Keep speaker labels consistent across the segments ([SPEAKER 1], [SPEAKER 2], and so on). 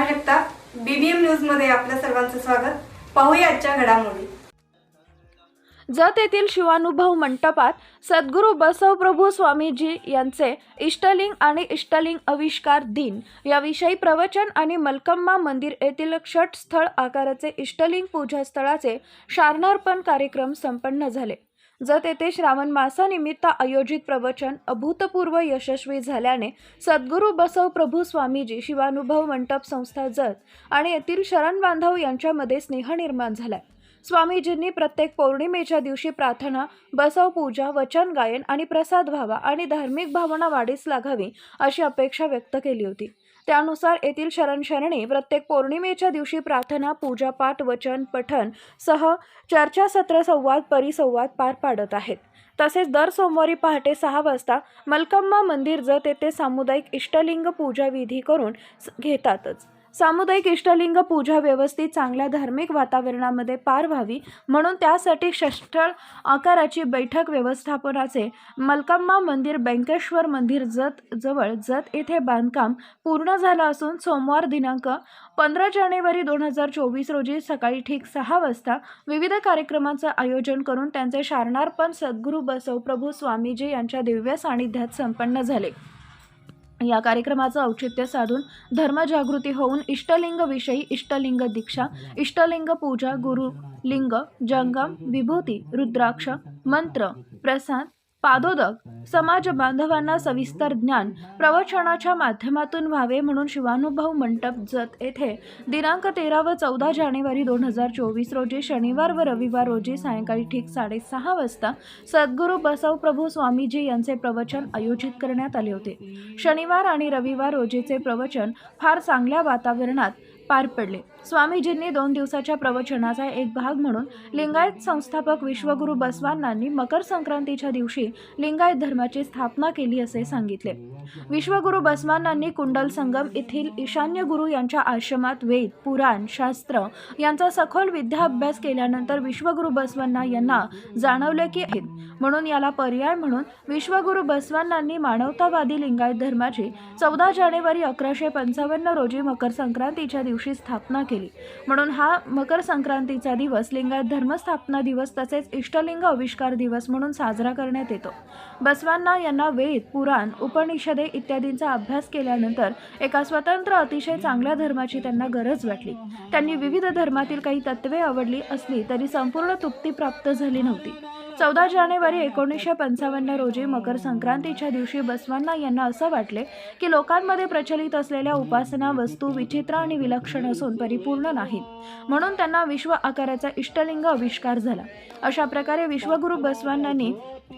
[SPEAKER 1] Neha Jagtap BBM न्यूजमध्ये आपल्या सर्वांचं स्वागत. पाहूया आजच्या घडामोडी.
[SPEAKER 2] जत येथील शिवानुभव मंटपात सद्गुरू बसवप्रभू स्वामीजी यांचे इष्टलिंग आणि इष्टलिंग आविष्कार दिन. याविषयी प्रवचन आणि मलकम्मा मंदिर येथील षट स्थळ आकाराचे इष्टलिंग पूजा स्थळाचे शारणार्पण कार्यक्रम संपन्न झाले. जत येथे श्रावण मासानिमित्त आयोजित प्रवचन अभूतपूर्व यशस्वी झाल्याने सद्गुरू बसव प्रभू स्वामीजी शिवानुभव मंटप संस्था जत आणि येथील शरण बांधव यांच्यामध्ये स्नेह निर्माण झालाय स्वामीजींनी प्रत्येक पौर्णिमेच्या दिवशी प्रार्थना बसव पूजा वचन गायन आणि प्रसाद व्हावा आणि धार्मिक भावना वाढीस लागावी अशी अपेक्षा व्यक्त केली होती. त्यानुसार येथील शरणशरणी प्रत्येक पौर्णिमेच्या दिवशी प्रार्थना पूजापाठ वचन पठण सह चर्चासत्र संवाद परिसंवाद पार पाडत आहेत. तसेच दर सोमवारी पहाटे सहा वाजता मलकम्मा मंदिर जत येथे सामुदायिक इष्टलिंग पूजा विधी करून घेतातच. सामुदायिक इष्टलिंग पूजा व्यवस्थित चांगल्या धार्मिक वातावरणामध्ये पार व्हावी म्हणून त्यासाठी षष्ठळ आकाराची बैठक व्यवस्थापनाचे मलकम्मा मंदिर बँकेश्वर मंदिर जत जवळ जत येथे बांधकाम पूर्ण झालं असून सोमवार दिनांक पंधरा जानेवारी दोन हजार चोवीस रोजी सकाळी ठीक सहा वाजता विविध कार्यक्रमांचं आयोजन करून त्यांचे शारणार्पण सद्गुरू बसवप्रभू स्वामीजी यांच्या दिव्य सानिध्यात संपन्न झाले. या कार्यक्रमाचं औचित्य साधून धर्मजागृती होऊन इष्टलिंग विषयी इष्टलिंग दीक्षा इष्टलिंग पूजा गुरु लिंग जंगम विभूती रुद्राक्ष मंत्र प्रसाद पादोदक समाज बांधवांना सविस्तर ज्ञान प्रवचनाच्या माध्यमातून व्हावे म्हणून शिवानुभव मंटप जत येथे दिनांक तेरा व चौदा जानेवारी दोन हजार चोवीस रोजी शनिवार व रविवार रोजी सायंकाळी ठीक साडेसहा वाजता सद्गुरू बसवप्रभू स्वामीजी यांचे प्रवचन आयोजित करण्यात आले होते. शनिवार आणि रविवार रोजीचे प्रवचन फार चांगल्या वातावरणात पार पडले. स्वामीजींनी दोन दिवसाच्या प्रवचनाचा एक भाग म्हणून लिंगायत संस्थापक विश्वगुरू बसवांनांनी मकर संक्रांतीच्या दिवशी लिंगायत धर्माची स्थापना केली असे सांगितले. विश्वगुरु बसवांनांनी कुंडल संगम येथील ईशान्य गुरु यांच्या आश्रमात वेद पुराण शास्त्र यांचा सखोल विद्याभ्यास केल्यानंतर विश्वगुरु बसवांना यांना जाणवले की आहेत. म्हणून याला पर्याय म्हणून विश्वगुरु बसवांनांनी मानवतावादी लिंगायत धर्माची चौदा जानेवारी अकराशे पंचावन्न रोजी मकर संक्रांतीच्या दिवशी स्थापना केली. म्हणून हा मकर संक्रांतीचा दिवस लिंगायत धर्मस्थापना दिवस तसेच इष्टलिंग आविष्कार दिवस म्हणून साजरा करण्यात येतो. बसवांना यांना वेद पुराण उपनिषदे इत्यादींचा अभ्यास केल्यानंतर एका स्वतंत्र अतिशय चांगल्या धर्माची त्यांना गरज वाटली. त्यांनी विविध धर्मातील काही तत्वे आवडली असली तरी संपूर्ण तृप्ती प्राप्त झाली नव्हती. चौदा जानेवारी एकोणीसशे पंचावन्न रोजी मकर संक्रांतीच्या दिवशी बसवांना यांना असं वाटले की लोकांमध्ये प्रचलित असलेल्या उपासना वस्तू विचित्र आणि विलक्षण असून परिपूर्ण नाहीत. म्हणून त्यांना विश्व आकाराचा इष्टलिंग आविष्कार झाला. अशा प्रकारे विश्वगुरू बसवांनांनी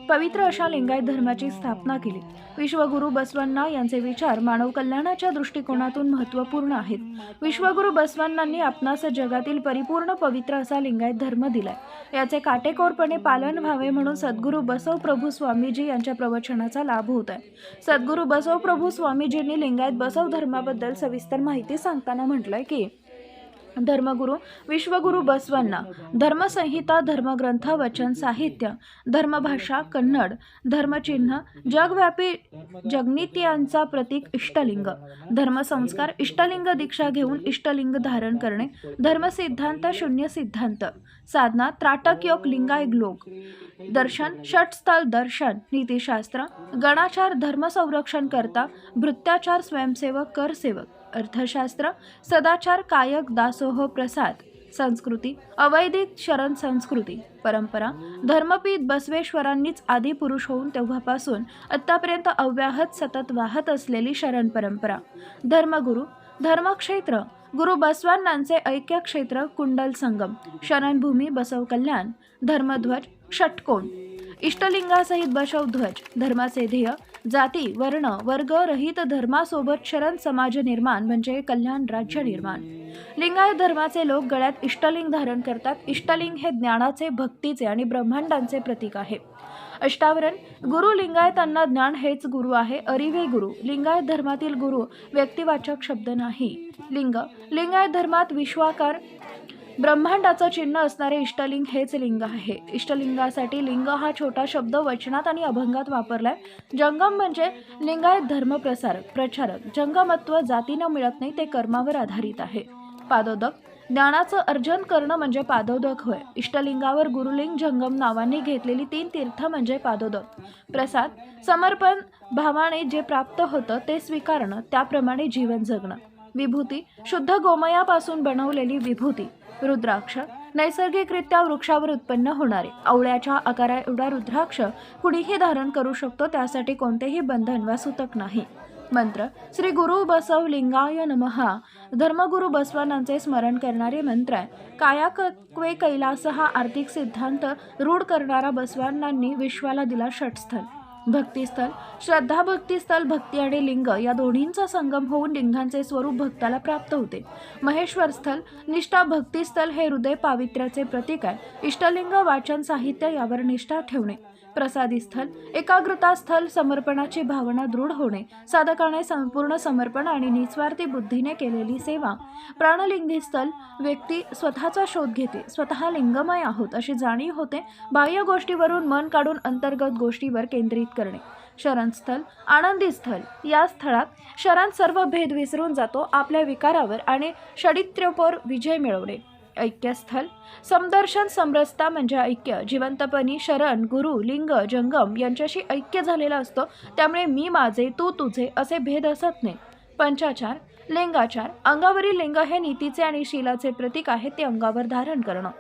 [SPEAKER 2] पवित्र अशा लिंगायत धर्माची स्थापना केली. विश्वगुरू बसवण्णा यांचे विचार मानव कल्याणाच्या दृष्टिकोनातून महत्त्वपूर्ण आहेत. विश्वगुरु बसवण्णांनी आपणास जगातील परिपूर्ण पवित्र असा लिंगायत धर्म दिलाय. याचे काटेकोरपणे पालन व्हावे म्हणून सद्गुरू बसव प्रभू स्वामीजी यांच्या प्रवचनाचा लाभ होत आहे. सद्गुरू बसव प्रभू स्वामीजींनी लिंगायत बसव धर्माबद्दल सविस्तर माहिती सांगताना म्हटलंय की धर्मगुरू विश्वगुरू बसवन्ना धर्मसंहिता धर्मग्रंथ वचन साहित्य धर्मभाषा कन्नड धर्मचिन्ह जगव्यापी जगनीतियांचा प्रतीक इष्टलिंग धर्मसंस्कार इष्टलिंग दीक्षा घेऊन इष्टलिंग धारण करणे धर्मसिद्धांत शून्य सिद्धांत साधना त्राटक योग लिंगायग लोक दर्शन षटस्थल दर्शन नीतिशास्त्र गणाचार धर्मसंरक्षण करता भृत्याचार स्वयंसेवक करसेवक अर्थशास्त्र सदाचार कायक दासोह प्रसाद संस्कृती अवैधिक शरण संस्कृती परंपरा धर्मपीठ बसवेश्वरांनीच आदी पुरुष होऊन तेव्हापासून आत्तापर्यंत अव्याहत सतत वाहत असलेली शरण परंपरा. धर्मगुरू धर्मक्षेत्र गुरु बसवांनांचे ऐक्य क्षेत्र कुंडल संगम शरणभूमी बसव कल्याण धर्मध्वज षटकोण. इष्टलिंगासहित बसवध्वज धर्माचे ध्येय जाती वर्ण वर्ग रहित धर्मासोबत शरण समाज निर्माण म्हणजे कल्याण राज्य निर्माण. लिंगायत धर्माचे लोक गळ्यात इष्टलिंग धारण करतात. इष्टलिंग हे ज्ञानाचे भक्तीचे आणि ब्रह्मांडांचे प्रतीक आहे. अष्टावरण गुरु लिंगायतांना ज्ञान हेच गुरु आहे अरिवे गुरु. लिंगायत धर्मातील गुरु व्यक्तिवाचक शब्द नाही. लिंग लिंगायत धर्मात विश्वाकार ब्रह्मांडाचं चिन्ह असणारे इष्टलिंग हेच लिंग आहे. इष्टलिंगासाठी लिंग हा छोटा शब्द वचनात आणि अभंगात वापरलाय. जंगम म्हणजे लिंगायत धर्मप्रसारक प्रचारक. जंगमत्व जातीनं मिळत नाही ते कर्मावर आधारित आहे. पादोदक ज्ञानाचं अर्जन करणं म्हणजे पादोदक होय. इष्टलिंगावर गुरुलिंग जंगम नावांनी घेतलेली तीन तीर्थ म्हणजे पादोदक. प्रसाद समर्पण भावाने जे प्राप्त होतं ते स्वीकारणं त्याप्रमाणे जीवन जगणं. विभूती शुद्ध गोमयापासून बनवलेली विभूती. रुद्राक्ष नैसर्गिकरित्या वृक्षावर उत्पन्न होणारे. आवळ्याच्या आकारा एवढा रुद्राक्ष कुणीही धारण करू शकतो त्यासाठी कोणतेही बंधन वा सूतक नाही. मंत्र श्री गुरु बसव लिंगाय नमहा धर्मगुरू बसवानांचे स्मरण करणारे मंत्र आहे कायाकत्वे कैलास हा आर्थिक सिद्धांत रूढ करणारा बसवानांनी विश्वाला दिला षटस्थल. भक्तिस्थल श्रद्धा भक्तिस्थल भक्ती आणि लिंग या दोन्हींचा संगम होऊन लिंगांचे स्वरूप भक्ताला प्राप्त होते. महेश्वर स्थल निष्ठा भक्तिस्थल हे हृदय पावित्र्याचे प्रतीक आहे. इष्टलिंग वाचन साहित्य यावर निष्ठा ठेवणे. प्रसादी स्थल एकाग्रता स्थल समर्पणाची भावना दृढ होणे साधकाने संपूर्ण समर्पण आणि निस्वार्थी बुद्धीने केलेली सेवा प्राणलिंगी स्थल व्यक्ती स्वतःचा शोध घेते स्वतः लिंगमय आहोत अशी जाणीव होते बाह्य गोष्टीवरून मन काढून अंतर्गत गोष्टीवर केंद्रित करणे. शरणस्थल आनंदी स्थल या स्थळात शरण सर्व भेद विसरून जातो आपल्या विकारावर आणि षडित्र्यपर विजय मिळवणे. ऐक्यस्थल. समदर्शन समरसता म्हणजे ऐक्य. जिवंतपणी शरण गुरु लिंग जंगम यांच्याशी ऐक्य झालेला असतो. त्यामुळे मी माझे तू तुझे असे भेद असत नाही. पंचाचार लिंगाचार. अंगावरील लिंग हे नीतीचे आणि शीलाचे प्रतीक आहे ते अंगावर धारण करणं.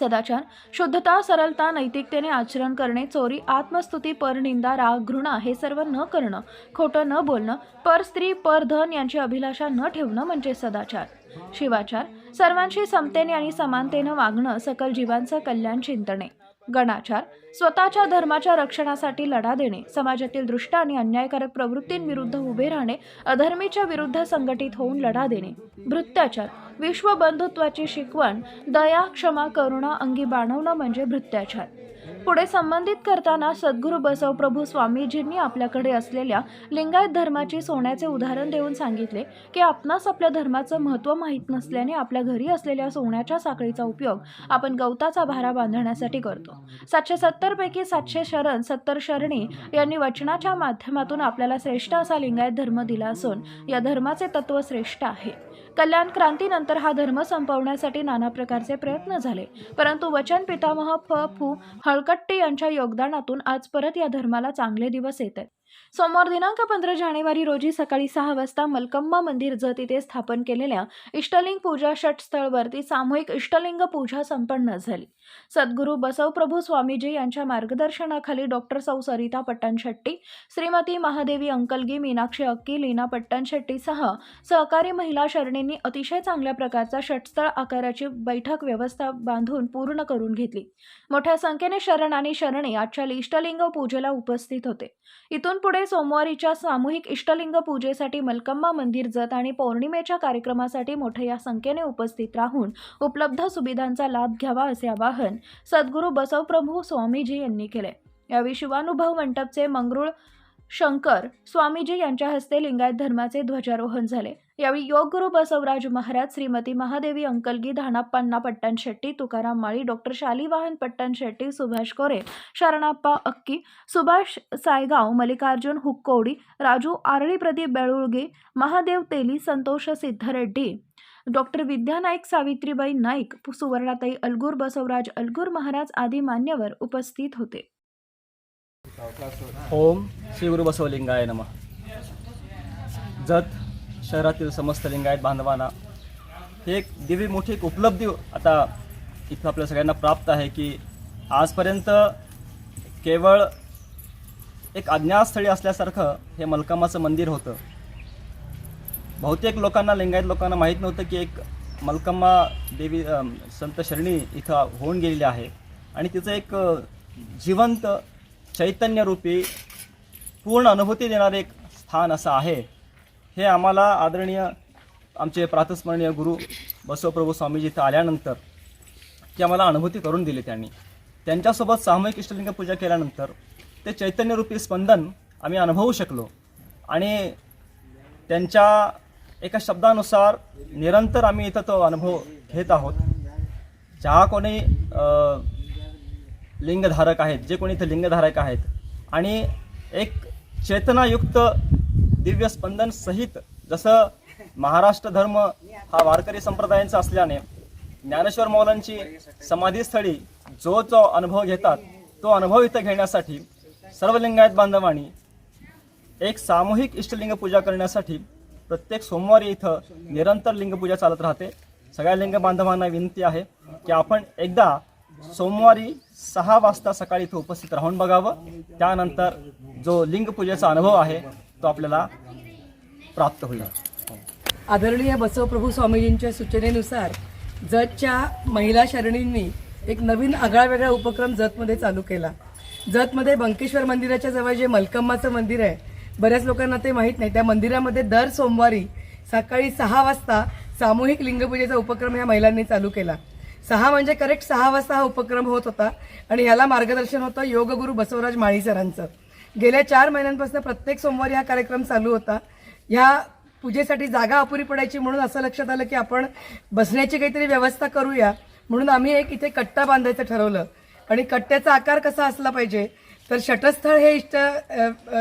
[SPEAKER 2] सदाचार. शुद्धता सरलता नैतिकतेने आचरण करणे चोरी आत्मस्तुती परनिंदा राग घृणा हे सर्व न करणं खोटं न बोलणं पर स्त्री पर धन यांची अभिलाषा न ठेवणं म्हणजे सदाचार. शिवाचार. सर्वांशी समतेने आणि समानतेनं वागणं सकल जीवांचं कल्याण चिंतणे. गणाचार स्वतःच्या धर्माच्या रक्षणासाठी लढा देणे समाजातील दृष्ट आणि अन्यायकारक प्रवृत्तींविरुद्ध उभे राहणे अधर्मीच्या विरुद्ध संघटित होऊन लढा देणे. भृत्याचार विश्व बंधुत्वाची शिकवण दया क्षमा करुणा अंगी बाणवणं म्हणजे भृत्याचार पुढे संबंधित करताना सद्गुरू बसव प्रभू स्वामीजींनी आपल्याकडे असलेल्या लिंगायत धर्माची सोन्याचे उदाहरण देऊन सांगितले की आपणास आपल्या धर्माचं महत्त्व माहीत नसल्याने आपल्या घरी असलेल्या सोन्याच्या साखळीचा उपयोग आपण गवताचा भारा बांधण्यासाठी करतो. सातशे सत्तर पैकी सातशे शरण सत्तर शरणी यांनी वचनाच्या माध्यमातून आपल्याला श्रेष्ठ असा लिंगायत धर्म दिला असून या धर्माचे तत्व श्रेष्ठ आहे. कल्याण क्रांतीनंतर हा धर्म संपवण्यासाठी नाना प्रकारचे प्रयत्न झाले परंतु वचन पितामह फ फू हळकट्टे यांच्या योगदानातून आज परत या धर्माला चांगले दिवस येत आहेत. सोमवार दिनांक पंधरा जानेवारी रोजी सकाळी सहा वाजता मलकम्मा मंदिर जत इथे स्थापन केलेल्या इष्टलिंग पूजा षटस्थळवरती सामूहिक इष्टलिंग पूजा संपन्न झाली. सद्गुरू बसवप्रभू स्वामीजी यांच्या मार्गदर्शनाखाली डॉक्टर सौ सरिता पट्टणशेट्टी श्रीमती महादेवी अंकलगी मीनाक्षी अक्की लीना पट्टणशेट्टीसह सहकारी महिला शरणींनी अतिशय चांगल्या प्रकारचा षटस्थळ आकाराची बैठक व्यवस्था बांधून पूर्ण करून घेतली. मोठ्या संख्येने शरण आणि शरणी आजच्या इष्टलिंग पूजेला उपस्थित होते. इथून पुढे सोमवारीच्या सामूहिक इष्टलिंग पूजेसाठी मलकम्मा मंदिर जत आणि पौर्णिमेच्या कार्यक्रमासाठी मोठ्या संख्येने उपस्थित राहून उपलब्ध सुविधांचा लाभ घ्यावा असे आवाहन सद्गुरू बसवप्रभू स्वामीजी यांनी केले. यावेळी शिवानुभव मंडपचे मंगरुळ शंकर स्वामीजी यांच्या हस्ते लिंगायत धर्माचे ध्वजारोहण झाले. यावेळी योगगुरु बसवराज महाराज श्रीमती महादेवी अंकलगी धानाप्पांना पट्टण शेट्टी तुकाराम माळी डॉक्टर शालिवाहन पट्टण शेट्टी सुभाष कोरे शरणाप्पा अक्की सुभाष सायगाव मल्लिकार्जुन हुक्कोडी राजू आरळी प्रदीप बेळुळगे महादेव तेली संतोष सिद्धरेड्डी डॉक्टर विद्या नाईक सावित्रीबाई नाईक सुवर्णाताई अलगूर बसवराज अलगूर महाराज आदी मान्यवर उपस्थित होते.
[SPEAKER 3] ओम श्री गुरु बसवलिंगाय नम. जत शहरातील समस्त लिंगायत बांधवांना. हे एक दिव्य मोठी एक उपलब्धी आता इथं आपल्या सगळ्यांना प्राप्त आहे की आजपर्यंत केवळ एक अज्ञातस्थळी असल्यासारखं हे मलकामाचं मंदिर होतं. बहुतेक लोकांना लिंगायत लोकांना माहीत नव्हतं की एक मलकम्मा देवी संत शरणी इथं होऊन गेलेली आहे. आणि तिचं एक जिवंत चैतन्यरूपी पूर्ण अनुभूती देणारे एक स्थान असं आहे. हे आम्हाला आदरणीय आमचे प्रातस्मरणीय गुरु बसवप्रभू स्वामीजी इथं आल्यानंतर ते आम्हाला अनुभूती करून दिली त्यांनी. त्यांच्यासोबत सामूहिक इष्टलिंग पूजा केल्यानंतर ते चैतन्यरूपी स्पंदन आम्ही अनुभवू शकलो. आणि त्यांच्या एका शब्दानुसार निरंतर आम्ही इथं तो अनुभव घेत आहोत. ज्या कोणी लिंगधारक आहेत जे कोणी इथं लिंगधारक आहेत आणि एक चेतनायुक्त दिव्य स्पंदन सहित जसं महाराष्ट्र धर्म हा वारकरी संप्रदायांचा असल्याने ज्ञानेश्वर मौलांची समाधीस्थळी जो जो अनुभव घेतात तो अनुभव इथं घेण्यासाठी सर्व लिंगायत बांधवांनी एक सामूहिक इष्टलिंग पूजा करण्यासाठी प्रत्येक सोमवारी इथं निरंतर लिंगपूजा चालत राहते. सगळ्या लिंग बांधवांना विनंती आहे की आपण एकदा सोमवारी सहा वाजता सकाळी इथं उपस्थित राहून बघावं. त्यानंतर जो लिंगपूजेचा अनुभव आहे तो आपल्याला प्राप्त होईल.
[SPEAKER 4] आदरणीय बसवप्रभू स्वामीजींच्या सूचनेनुसार जतच्या महिला शरणींनी एक नवीन आगळावेगळा उपक्रम जतमध्ये चालू केला. जतमध्ये बंकेश्वर मंदिराच्या जवळ जे मलकम्माचं मंदिर आहे बऱ्याच लोकांना ते माहीत नाही. त्या मंदिरामध्ये दर सोमवारी सकाळी सहा वाजता सामूहिक लिंगपूजेचा उपक्रम ह्या महिलांनी चालू केला. सहा म्हणजे करेक्ट सहा वाजता हा उपक्रम होत होता आणि ह्याला मार्गदर्शन होतं योगगुरू बसवराज माळी सरांचं गेल्या चार महिन्यांपासून प्रत्येक सोमवारी हा कार्यक्रम चालू होता. ह्या पूजेसाठी जागा अपुरी पडायची म्हणून असं लक्षात आलं की आपण बसण्याची काहीतरी व्यवस्था करूया. म्हणून आम्ही एक इथे कट्टा बांधायचं ठरवलं. आणि कट्ट्याचा आकार कसा असला पाहिजे तर षटस्थळ हे इष्ट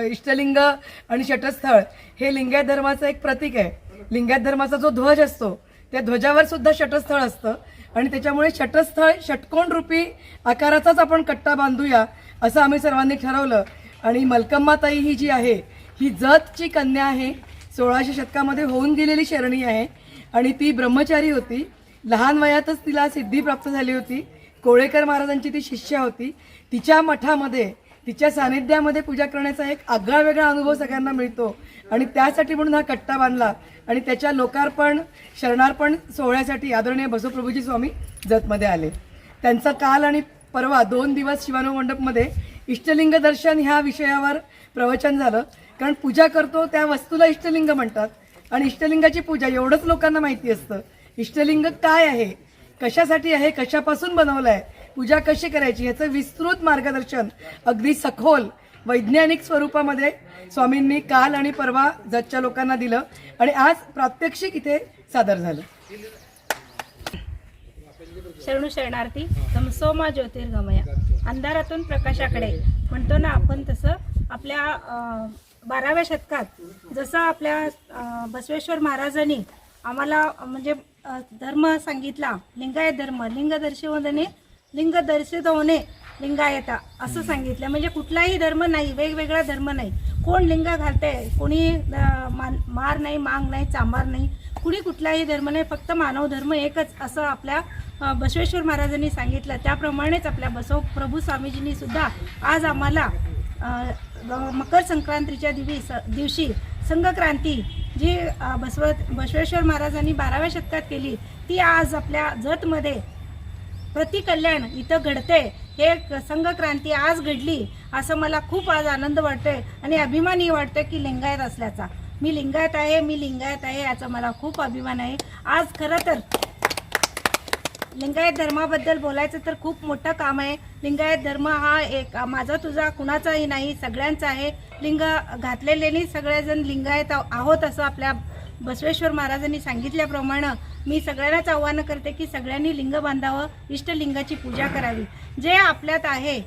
[SPEAKER 4] इष्टलिंग आणि षटस्थळ हे लिंगायत धर्माचं एक प्रतीक आहे. लिंगायत धर्माचा जो ध्वज असतो त्या ध्वजावर सुद्धा षटस्थळ असतं. आणि त्याच्यामुळे षटस्थळ षटकोण रूपी आकाराचाच आपण कट्टा बांधूया असं आम्ही सर्वांनी ठरवलं. आणि मलकम्माताई ही जी आहे ही जतची कन्या आहे. सोळाशे शतकामध्ये होऊन गेलेली शरणी आहे. आणि ती ब्रह्मचारी होती. लहान वयातच तिला सिद्धी प्राप्त झाली होती. कोळेकर महाराजांची ती शिष्या होती. तिच्या मठामध्ये तिच्या सानिध्यामध्ये पूजा करण्याचा एक आगळा वेगळा अनुभव सगळ्यांना मिळतो. आणि त्यासाठी म्हणून हा कट्टा बांधला. आणि त्याच्या लोकार्पण शरणार्पण सोहळ्यासाठी आदरणीय बसवप्रभूजी स्वामी जतमध्ये आले. त्यांचा काल आणि परवा दोन दिवस शिवानु मंडपमध्ये इष्टलिंग दर्शन ह्या विषयावर प्रवचन झालं. कारण पूजा करतो त्या वस्तूला इष्टलिंग म्हणतात. आणि इष्टलिंगाची पूजा एवढंच लोकांना माहिती असतं. इष्टलिंग काय आहे? कशासाठी आहे? कशापासून बनवलं आहे पूजा कशी करायची? याचं विस्तृत मार्गदर्शन अगदी सखोल वैज्ञानिक स्वरूपामध्ये स्वामींनी काल आणि परवा जतच्या लोकांना दिलं. आणि आज प्रात्यक्षिक इथे सादर झालं.
[SPEAKER 5] शरणू शरणार्थी तमसोमा ज्योतिर्गमया. अंधारातून प्रकाशाकडे. म्हणतो ना आपण तसं आपल्या बाराव्या शतकात जसं आपल्या बसवेश्वर महाराजांनी आम्हाला म्हणजे धर्म सांगितला लिंगायत धर्म लिंग दर्शवणे लिंग दर्शित होणे लिंगायता असं सांगितलं. म्हणजे कुठलाही धर्म नाही वेगवेगळा धर्म नाही. कोण लिंग घालतंय कोणी मान- मार नाही मांग नाही चांभार नाही कुणी कुठलाही धर्म नाही फक्त मानव धर्म एकच असं आपल्या बसवेश्वर महाराजांनी सांगितलं. त्याप्रमाणेच आपल्या बसव प्रभू स्वामीजींनी सुद्धा आज आम्हाला मकर संक्रांतीच्या दिवी स दिवशी संघक्रांती जी बसव बसवेश्वर महाराजांनी बाराव्या शतकात केली ती आज आपल्या जतमध्ये प्रतिकल्याण इथं घडते. हे संघक्रांती आज घडली असं मला खूप आज आनंद वाटतोय आणि अभिमानही वाटतोय की लिंगायत असल्याचा. मी लिंगायत आहे मी लिंगायत आहे याचा मला खूप अभिमान आहे. आज खरं तर लिंगायत धर्माबद्दल बोलायचं तर खूप मोठं काम आहे. लिंगायत धर्म हा एक माझा तुझा कुणाचाही नाही सगळ्यांचा आहे. लिंग घातलेलेनी सगळेजण लिंगायत आहोत असं आपल्या बसवेश्वर महाराजांनी सांगितल्याप्रमाणे मी सगळ्यांनाच आव्हान करते की सगळ्यांनी लिंग बांधावं इष्टलिंगाची पूजा करावी. जे आपल्यात आहे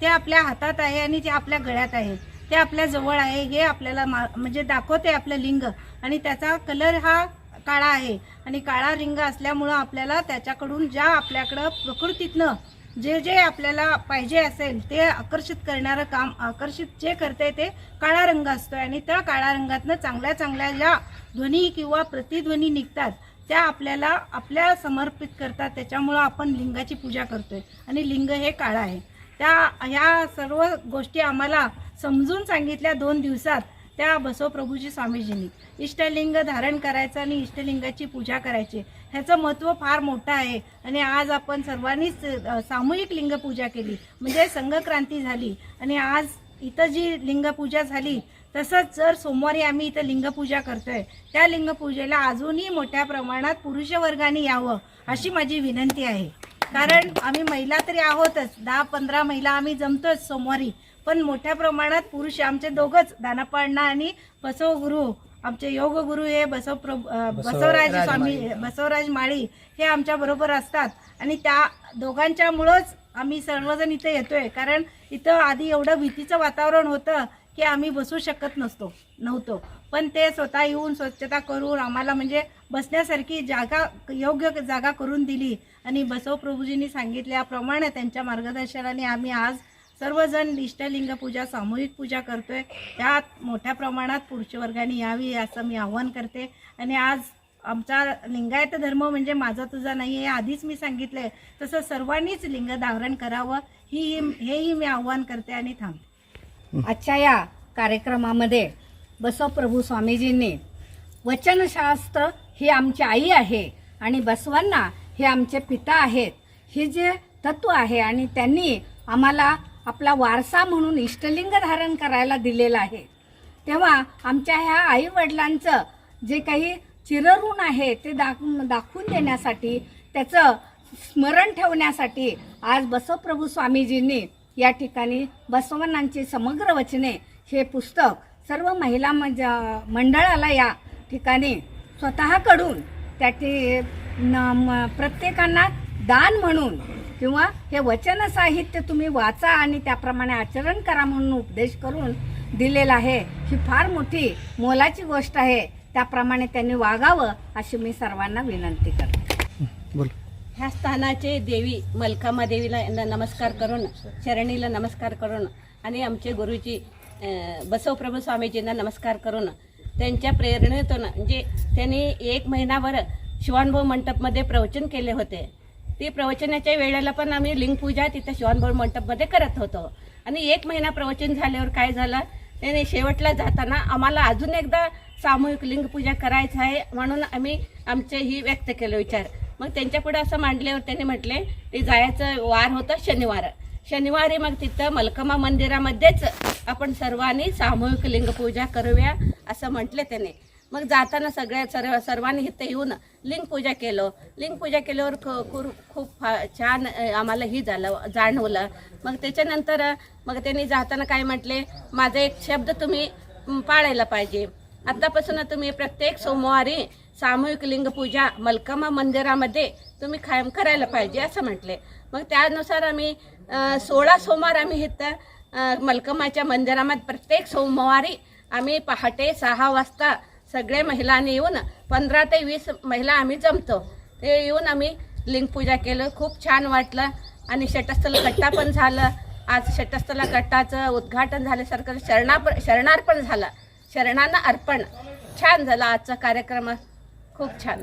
[SPEAKER 5] ते आपल्या हातात आहे आणि ते आपल्या गळ्यात आहे. ते आपल्या जवळ आहे हे आपल्याला मा म्हणजे दाखवते आपलं लिंग. आणि त्याचा कलर हा काळा आहे. आणि काळा रिंग असल्यामुळं आपल्याला त्याच्याकडून ज्या आपल्याकडं प्रकृतीतनं जे जे आपल्याला पाहिजे असेल ते आकर्षित करणारं काम आकर्षित जे करते ते काळा रंग असतोय. आणि त्या काळ्या रंगातनं चांगल्या चांगल्या ज्या ध्वनी किंवा प्रतिध्वनी निघतात त्या आपल्याला आपल्या समर्पित करतात. त्याच्यामुळं आपण लिंगाची पूजा करतोय. आणि लिंग हे काळा आहे. त्या ह्या सर्व गोष्टी आम्हाला समजून सांगितल्या दोन दिवसात. त्या बसवप्रभूजी स्वामीजींनी. इष्टलिंग धारण करायचं आणि इष्टलिंगाची पूजा करायची. ह्याचं महत्त्व फार मोठं आहे. आणि आज आपण सर्वांनीच सामूहिक लिंगपूजा केली. म्हणजे संघक्रांती झाली. आणि आज इथं जी लिंगपूजा झाली तसंच जर सोमवारी आम्ही इथं लिंगपूजा करतोय त्या लिंगपूजेला अजूनही मोठ्या प्रमाणात पुरुष वर्गाने यावं अशी माझी विनंती आहे. कारण आम्ही महिला तरी आहोतच. दहा पंधरा महिला आम्ही जमतोच सोमवारी. पण मोठ्या प्रमाणात पुरुष आमचे दोघंच. दानापाळणा आणि बसव गुरु आमचे योग गुरु हे बसव बसवराज स्वामी बसवराज माळी हे आमच्या बरोबर असतात. आणि त्या दोघांच्यामुळंच आम्ही सर्वजण इथे येतोय. कारण इथं आधी एवढं भीतीचं वातावरण होतं की आम्ही बसू शकत नसतो नव्हतो. पण ते स्वतः येऊन स्वच्छता करून आम्हाला म्हणजे बसण्यासारखी जागा योग्य जागा करून दिली. आणि बसव प्रभूजींनी सांगितल्याप्रमाणे त्यांच्या मार्गदर्शनाने आम्ही आज सर्वजण इष्टलिंग पूजा सामूहिक पूजा करतोय. त्यात मोठ्या प्रमाणात पुरुष वर्गाने यावी असं मी आव्हान करते. आणि आज आमचा लिंगायत धर्म म्हणजे माझा तुझा नाही हे आधीच मी सांगितलंय. तसं सर्वांनीच लिंग धारण करावं ही हेही मी आव्हान करते आणि थांबते.
[SPEAKER 6] आजच्या या कार्यक्रमामध्ये बसवप्रभू स्वामीजींनी वचनशास्त्र ही आमची आई आहे आणि बसवांना हे आमचे पिता आहेत. हे जे तत्व आहे आणि त्यांनी आम्हाला आपला वारसा म्हणून इष्टलिंग धारण करायला दिलेलं आहे. तेव्हा आमच्या ह्या आई वडिलांचं जे काही चिरऋण आहे ते दाख दाखवून देण्यासाठी त्याचं स्मरण ठेवण्यासाठी आज बसवप्रभू स्वामीजींनी या ठिकाणी बसवनांची समग्र वचने हे पुस्तक सर्व महिला मंज- मंडळाला या ठिकाणी स्वतःकडून त्या ठी प्रत्येकांना दान म्हणून किंवा हे वचन साहित्य तुम्ही वाचा आणि त्याप्रमाणे आचरण करा म्हणून उपदेश करून दिलेला आहे. ही फार मोठी मोलाची गोष्ट आहे. त्याप्रमाणे त्यांनी वागावं अशी मी सर्वांना विनंती करते.
[SPEAKER 7] ह्या स्थानाचे देवी मलकामा देवीला यांना नमस्कार करून शरणीला नमस्कार करून आणि आमचे गुरुजी बसवप्रभू स्वामीजींना नमस्कार करून त्यांच्या प्रेरणेतून म्हणजे त्यांनी एक महिनाभर शिवानुभव मंडपमध्ये प्रवचन केले होते. ती प्रवचनाच्या वेळेला पण आम्ही लिंगपूजा तिथं शिवानुभव मंडपमध्ये करत होतो. आणि एक महिना प्रवचन झाल्यावर काय झालं? त्याने शेवटला जाताना आम्हाला अजून एकदा सामूहिक लिंगपूजा करायचं आहे म्हणून आम्ही आमचे ही व्यक्त केलं विचार. मग त्यांच्या पुढे असं मांडल्यावर त्यांनी म्हटले ते जायचं वार होतं शनिवार. शनिवारी मग तिथं मलकमा मंदिरामध्येच आपण सर्वांनी सामूहिक लिंगपूजा करूया असं म्हटले त्याने. मग जाताना सगळ्या सर्व सर्वांनी इथं येऊन लिंगपूजा केलं. लिंगपूजा केल्यावर ख- खूर- खूप फा- छान आम्हाला ही झालं जाणवलं. मग त्याच्यानंतर मग त्यांनी जाताना काय म्हटले माझा एक शब्द तुम्ही पाळायला पाहिजे. आत्तापासून तुम्ही प्रत्येक सोमवारी सामूहिक लिंगपूजा मलकामा मंदिरामध्ये तुम्ही कायम करायला पाहिजे असं म्हटले. मग त्यानुसार आम्ही सोळा सोमवार आम्ही इथं मलकमाच्या मंदिरामध्ये प्रत्येक सोमवारी आम्ही पहाटे सहा वाजता सगळे महिलांनी येऊन पंधरा ते वीस महिला आम्ही जमतो. ते येऊन आम्ही लिंगपूजा केलं. खूप छान वाटलं. आणि षटस्थल कट्टा पण झालं. आज षटस्थला कट्टाचं उद्घाटन झाल्यासारखं शरणा शरणार्पण झालं. शरणानं अर्पण. छान झालं आजचा कार्यक्रम. खूप छान.